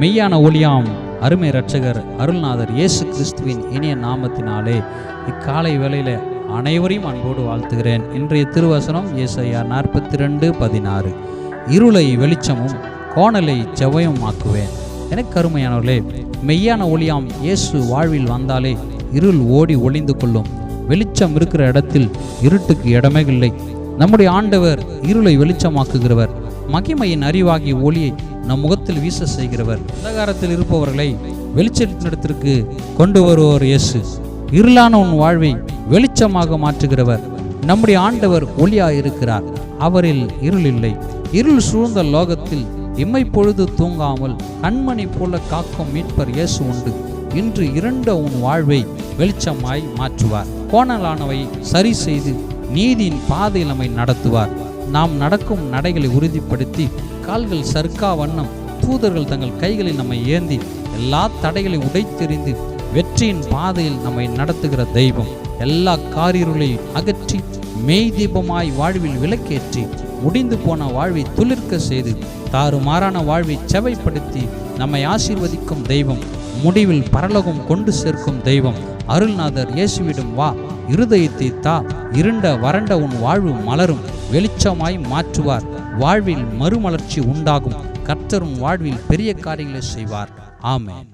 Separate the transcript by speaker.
Speaker 1: மெய்யான ஒளியாம் அருமை இரட்சகர் அருள்நாதர் இயேசு கிறிஸ்துவின் இனிய நாமத்தினாலே இக்காலை வேளையில் அனைவரையும் அன்போடு வாழ்த்துகிறேன். இன்றைய திருவசனம் ஏசையா நாற்பத்தி ரெண்டு பதினாறு. இருளை வெளிச்சமும் கோணலை செவ்வையுமாக்குவேன். எனக்கு அருமையானவர்களே மெய்யான ஒளியாம் இயேசு வாழ்வில் வந்தாலே இருள் ஓடி ஒளிந்து கொள்ளும். வெளிச்சம் இருக்கிற இடத்தில் இருட்டுக்கு இடமே இல்லை. நம்முடைய ஆண்டவர் இருளை வெளிச்சமாக்குகிறவர். மகிமையின் அறிவாகிய ஒளியை நம் முகத்தில் வீச செய்கிறவர் அந்தகாரத்தில் இருப்பவர்களை வெளிச்சத்தினிடத்திற்கு கொண்டு வருவோர் இயேசு. இருளான உன் வாழ்வை வெளிச்சமாக மாற்றுகிறவர். நம்முடைய ஆண்டவர் ஒளியா இருக்கிறார். அவரில் இருள் இல்லை. இருள் சூழ்ந்த லோகத்தில் இம்மை பொழுது தூங்காமல் கண்மணி போல காக்கும் மீட்பர் இயேசு உண்டு. இன்று இரண்ட உன் வாழ்வை வெளிச்சமாய் மாற்றுவார். கோணலானவை சரி செய்து நீதியின் பாதையில் நம்மை நடத்துவார். நாம் நடக்கும் நடைகளை உறுதிப்படுத்தி கால்கள் சர்க்கா வண்ணம் தூதர்கள் தங்கள் கைகளில் நம்மை ஏந்தி எல்லா தடைகளை உடைத்தெறிந்து வெற்றியின் பாதையில் நம்மை நடத்துகிற தெய்வம். எல்லா காரிருளையும் அகற்றி மெய் தீபமாய் வாழ்வில் விளக்கேற்றி முடிந்து போன வாழ்வை துளிர்க்க செய்து தாறுமாறான வாழ்வை செவைப்படுத்தி நம்மை ஆசீர்வதிக்கும் தெய்வம். முடிவில் பரலோகம் கொண்டு சேர்க்கும் தெய்வம். அருள்நாதர் இயேசுவிடும் வா இருதயத்தை தா இருண்ட வறண்ட உன் வாழ்வு மலரும் வெளிச்சமாய் மாற்றுவார். வாழ்வில் மறுமலர்ச்சி உண்டாகும். கர்த்தரும் வாழ்வில் பெரிய காரியங்களை செய்வார். ஆமென்.